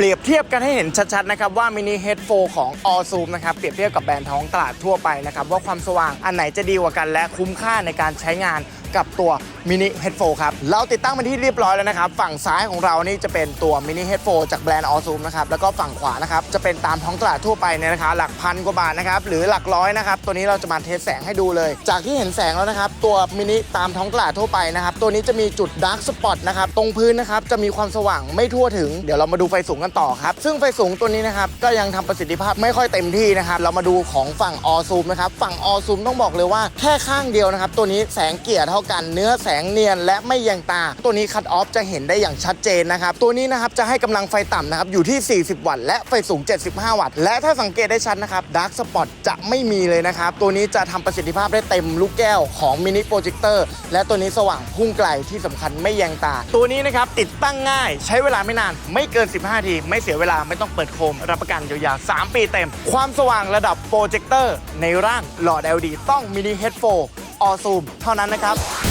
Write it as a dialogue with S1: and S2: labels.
S1: เปรียบเทียบกันให้เห็นชัดๆนะครับว่ามินิเฮดโฟของ All Zoom นะครับเปรียบเทียบกับแบรนด์ท้องตลาดทั่วไปนะครับว่าความสว่างอันไหนจะดีกว่ากันและคุ้มค่าในการใช้งาน กับตัวมินิเฮดโฟครับ เราติดตั้งเป็นที่เรียบร้อยแล้วนะครับ ฝั่งซ้ายของเรานี่จะเป็นตัวมินิเฮดโฟจากแบรนด์ All Zoom นะครับ แล้วก็ฝั่งขวานะครับ จะเป็นตามท้องตลาดทั่วไปเนี่ยนะคะ หลักพันกว่าบาทนะครับ หรือหลักร้อยนะครับ ตัวนี้เราจะมาเทสแสงให้ดูเลย จากที่เห็นแสงแล้วนะครับ ตัวมินิตามท้องตลาดทั่วไปนะครับ ตัวนี้จะมีจุดดาร์กสปอตนะครับ ตรงพื้นนะครับ จะมีความสว่างไม่ทั่วถึง เดี๋ยวเรามาดูไฟสูงกันต่อครับ ซึ่งไฟสูงตัวนี้นะครับ ก็ยังทำประสิทธิภาพไม่ค่อยเต็มที่นะครับ เรามาดูของฝั่งออซูมนะครับ ฝั่งออซูมต้องบอกเลยว่าแค่ข้างเดียวนะครับ ตัวนี้แสงเกี่ยเท่ากันเนื้อแสงเนียนและไม่แยงตา ตัวนี้คัตออฟจะเห็นได้อย่างชัดเจนนะครับ ตัวนี้นะครับจะให้กำลังไฟต่ำนะครับอยู่ที่ 40 วัตต์และไฟสูง 75 วัตต์ และถ้าสังเกตได้ชัดนะครับดาร์กสปอตจะไม่มีเลยนะครับ ตัวนี้จะทำประสิทธิภาพได้เต็มลูกแก้วของมินิโปรเจคเตอร์และตัวนี้สว่างพุ่งไกลที่สำคัญไม่แยงตา ตัวนี้นะครับติดตั้งง่าย ใช้เวลาไม่นานไม่เกิน 15ที ไม่เสียเวลาไม่ต้องเปิดโคม รับประกันยาวๆ3ปีเต็ม ความสว่างระดับโปรเจคเตอร์ในร่างหลอด LED ต้องมินิเฮดโฟ ออซูมเท่านั้นนะครับ